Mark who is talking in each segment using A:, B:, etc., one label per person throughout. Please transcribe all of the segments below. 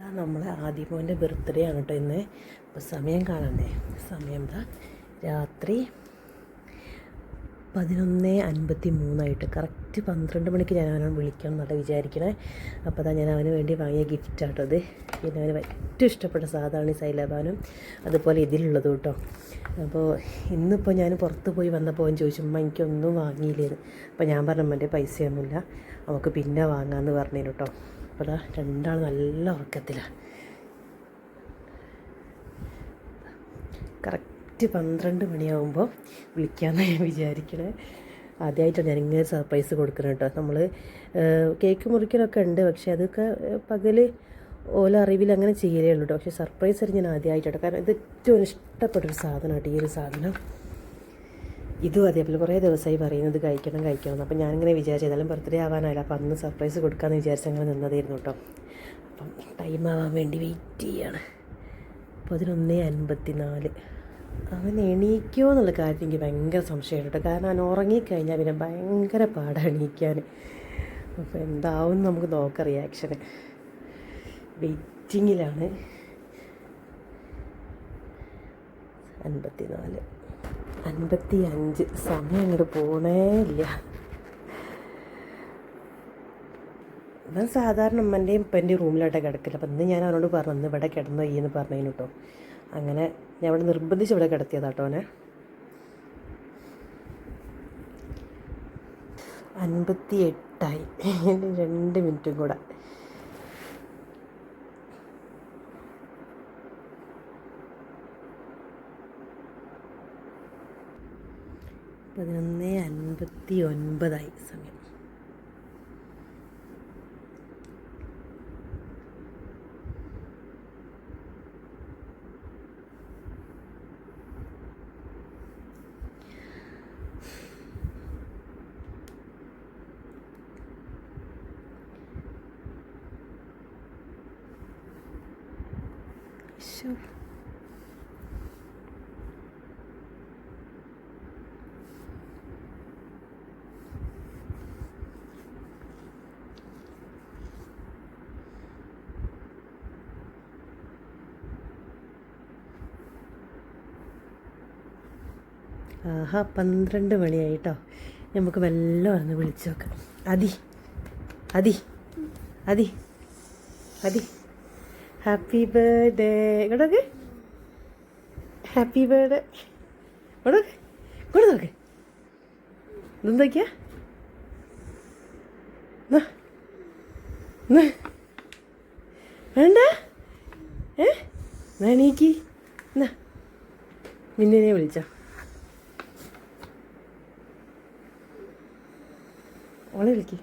A: നമ്മളെ ആദിമോന്റെ ബർത്ത്ഡേ ആണ് കേട്ടോ ഇന്ന്. ഇപ്പോൾ സമയം കാണണ്ടേ സമയം എന്താ? രാത്രി പതിനൊന്ന് അൻപത്തി മൂന്നായിട്ട് കറക്റ്റ് പന്ത്രണ്ട് മണിക്ക് ഞാൻ അവനോട് വിളിക്കണം എന്നല്ല വിചാരിക്കണേ. അപ്പോൾ അതാ ഞാൻ അവന് വേണ്ടി വാങ്ങിയ ഗിഫ്റ്റ് ആട്ടത് പിന്നെ അവന് ഏറ്റവും ഇഷ്ടപ്പെട്ട സാധാരണ ഈ സൈലാബാനും. അതുപോലെ ഇതിലുള്ളത് കേട്ടോ അപ്പോൾ ഇന്നിപ്പോൾ ഞാൻ പുറത്ത് പോയി വന്നപ്പോൾ അവൻ ചോദിച്ചു അമ്മ എനിക്കൊന്നും വാങ്ങിയില്ലേന്ന്. അപ്പോൾ ഞാൻ പറഞ്ഞു എന്റെ പൈസയൊന്നുമില്ല. നമുക്ക് പിന്നെ വാങ്ങാമെന്ന് പറഞ്ഞു കേട്ടോ അപ്പോൾ അതാ രണ്ടാൾ നല്ല ഉറക്കത്തിലാണ് കറക്റ്റ് പന്ത്രണ്ട് മണിയാകുമ്പോൾ വിളിക്കാമെന്ന് ഞാൻ വിചാരിക്കണേ. ആദ്യമായിട്ടാണ് ഞാൻ ഇങ്ങനെ സർപ്രൈസ് കൊടുക്കുന്നത് കേട്ടോ നമ്മൾ കേക്ക് മുറിക്കലൊക്കെ ഉണ്ട്. പക്ഷേ അതൊക്കെ പകൽ ഓല അറിവിൽ അങ്ങനെ ചെയ്യലേ ഉള്ളൂ കേട്ടോ പക്ഷേ സർപ്രൈസ് ഞാൻ ആദ്യമായിട്ടോ കാരണം ഇത് ഏറ്റവും ഇഷ്ടപ്പെട്ടൊരു സാധനമാണ് ഈ ഒരു സാധനം. ഇതും അതേപോലെ കുറേ ദിവസമായി പറയുന്നത് കഴിക്കണം കഴിക്കണം. എന്ന്. അപ്പം ഞാനിങ്ങനെ വിചാരിച്ചു ഏതായാലും ബർത്ത്ഡേ ആവാനായില്ല. അപ്പം അന്ന് സർപ്രൈസ് കൊടുക്കാമെന്ന് വിചാരിച്ച് അങ്ങനെ നിന്നതായിരുന്നു കേട്ടോ അപ്പം ടൈം ആവാൻ വേണ്ടി വെയിറ്റ് ചെയ്യാണ്. അപ്പോൾ അതിനൊന്നേ അൻപത്തി നാല് അവൻ എണീക്കുമോ എന്നുള്ള കാര്യം എനിക്ക് ഭയങ്കര സംശയമാണ് കേട്ടോ കാരണം അവൻ ഉറങ്ങിക്കഴിഞ്ഞാൽ പിന്നെ ഭയങ്കര പാടാണ് എണീക്കാൻ അപ്പോൾ എന്താവും നമുക്ക് നോക്കാം റിയാക്ഷന് വെയിറ്റിങ്ങിലാണ് അൻപത്തി നാല് അൻപത്തി അഞ്ച് സമയം അങ്ങോട്ട് പോണേ ഇല്ല. ഇവൻ സാധാരണ ഉമ്മന്റെയും ഇപ്പന്റെയും റൂമിലായിട്ടാണ് കിടക്കില്ല അപ്പം ഇന്ന് ഞാൻ അവനോട് പറഞ്ഞു ഇന്ന് ഇവിടെ കിടന്നോ ഈ എന്ന് പറഞ്ഞു കേട്ടോ അങ്ങനെ ഞാൻ ഇവിടെ നിർബന്ധിച്ച് ഇവിടെ കിടത്തിയതാട്ടോ അവനെ. അൻപത്തി എട്ടായി രണ്ട് മിനിറ്റും കൂടെ. പതിനൊന്ന് അൻപത്തി ഒൻപതായി സമയം ശോ. ആഹാ പന്ത്രണ്ട് മണിയായി കേട്ടോ നമുക്ക് മെല്ലെ വന്ന് വിളിച്ചു നോക്കാം. അതി അതി അതി അതി. ഹാപ്പി ബർത്ത്ഡേ ഇങ്ങോട്ടൊക്കെ ഹാപ്പി ബർത്ത്ഡേ ഇങ്ങോട്ടൊക്കെ ഇങ്ങോട്ട് നോക്ക്. ഇതെന്തൊക്കെയാ. വേണ്ട. ഏ? വേണീക്ക്. എന്നാ മിന്നിനെ വിളിച്ചോ. ഓളെ വിളിക്ക്.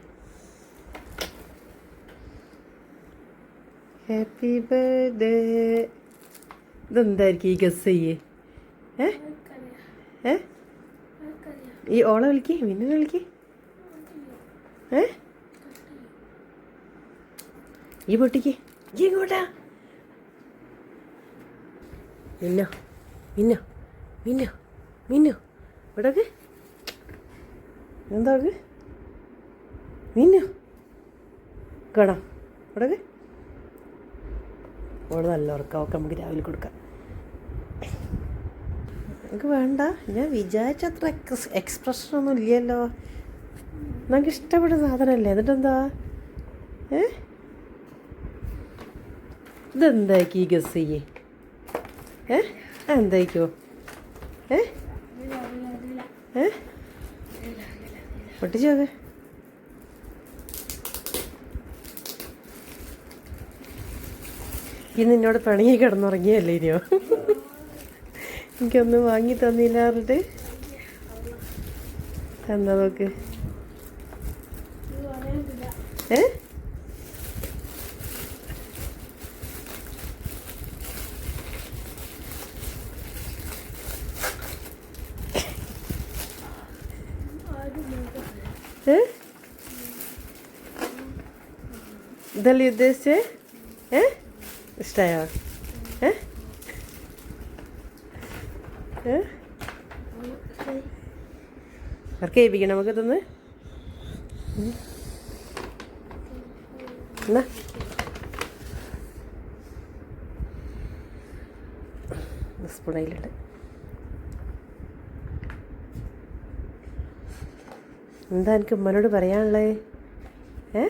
A: ഹാപ്പി ബർത്ത്ഡേ ഇതെന്തായിരിക്കും ഈ ഗസ് ചെയ്യേ? ഏ? ഏ? ഈ ഓളെ വിളിക്ക് മിന്നു വിളിക്ക്. ഏ? ഈ പൊട്ടിക്ക്. ഈ ഇങ്ങോട്ടാ. മിന്നോ മിന്നോ മിന്നോ മിന്നോ ഇവിടെ എന്താ മിന്നു കേടാ. ഇവിടെ ഓട് നല്ല ഉറക്കാം. ഒക്കെ നമുക്ക് രാവിലെ കൊടുക്കാം. എനിക്ക് വേണ്ട. ഞാൻ വിചാരിച്ച അത്ര എക്സ് എക്സ്പ്രഷനൊന്നും ഇല്ലല്ലോ. നമുക്ക് ഇഷ്ടപ്പെട്ട സാധനമല്ലേ എന്നിട്ടെന്താ? ഏ? ഇതെന്താക്കി ഗസ് ഏ? എന്തായിക്കോ ഏ? ഏ? പൊട്ടിച്ചോക്കെ ഈ നിന്നോട് പിണങ്ങി കിടന്നുറങ്ങിയല്ലേ ഇനിയോ? എനിക്കൊന്നും വാങ്ങി തന്നില്ല പറഞ്ഞിട്ട്. എന്താ നോക്ക്. ഏ? ഇതല്ലേ ഉദ്ദേശിച്ചേ? ഏ? ഇഷ്ടമായോ ഏ? വർക്ക് ചെയ്യിപ്പിക്കണം നമുക്ക് തന്ന് എന്നാ? സ്പൂൺ അതിലുണ്ട് എന്താ എനിക്ക് ഉമ്മനോട് പറയാനുള്ളത് ഏ?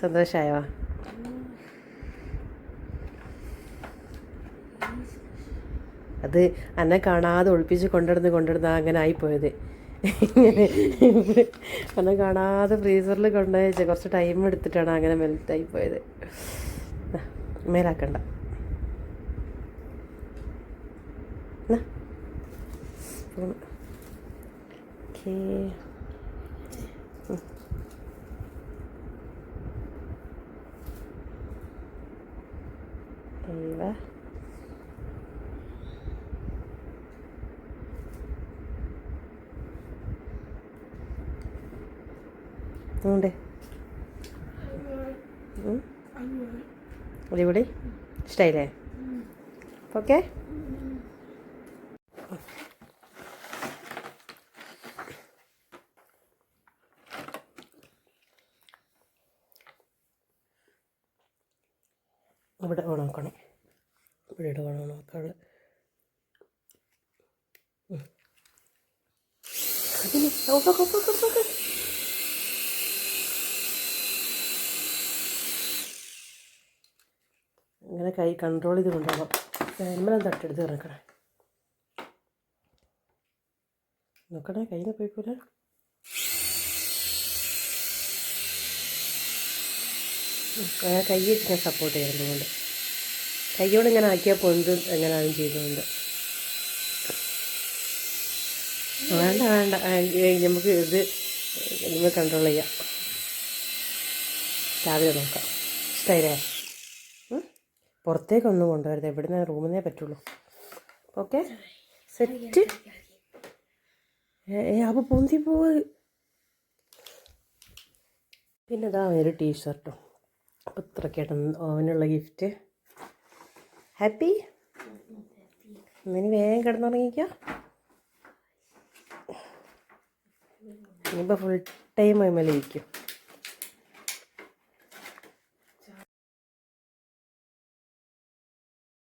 A: സന്തോഷമായോ അത് എന്നെ കാണാതെ ഒളിപ്പിച്ച് കൊണ്ടിടുന്ന് കൊണ്ടിടുന്ന അങ്ങനെ ആയിപ്പോയത്. എന്നെ കാണാതെ ഫ്രീസറിൽ കൊണ്ടുപോയി കുറച്ച് ടൈം എടുത്തിട്ടാണ് അങ്ങനെ മെൽറ്റായി പോയത്. മേലാക്കണ്ട. ഓക്കേ. അയ്യോ ഉണ്ട് അടിപൊളി. ഇഷ്ടമായില്ലേ ഓക്കെ. ഇവിടെ ഓണാക്കണം ഇവിടെ ഓണം ഓണാക്കാണ് അതിന് ഇങ്ങനെ കൈ കൺട്രോൾ ചെയ്ത് കൊണ്ടുപോകാം ഫാൻമലം തട്ടെടുത്ത് ഇറക്കണേ. നോക്കണേ കയ്യിൽ പോയിക്കൂല കൈ വെച്ച് ഞാൻ സപ്പോർട്ട് ചെയ്യുന്നതുകൊണ്ട് കൈയോട് ഇങ്ങനെ ആക്കിയാൽ പൊന്ത് എങ്ങനെയാണ് ചെയ്തുകൊണ്ട് വേണ്ട വേണ്ട. നമുക്ക് ഇത് നമ്മൾ കൺട്രോൾ ചെയ്യാം. രാവിലെ നോക്കാം. ഇഷ്ടമായില്ലേ? പുറത്തേക്കൊന്നും കൊണ്ടുവരുത് എവിടുന്ന് റൂമിൽ നിന്നേ പറ്റുള്ളൂ. ഓക്കെ? സെറ്റ്? ഏ അപ്പോൾ പൊന്തി പോ പിന്നെ ഇതാ ഒരു ടീഷർട്ടും അപ്പോൾ ഇത്രയ്ക്കായിട്ട് അവനുള്ള ഗിഫ്റ്റ്. ഹാപ്പി ഇനി വേഗം കിടന്നുറങ്ങിക്കോ. ഇനിയിപ്പോൾ ഫുൾ ടൈം അതിമേലിരിക്കും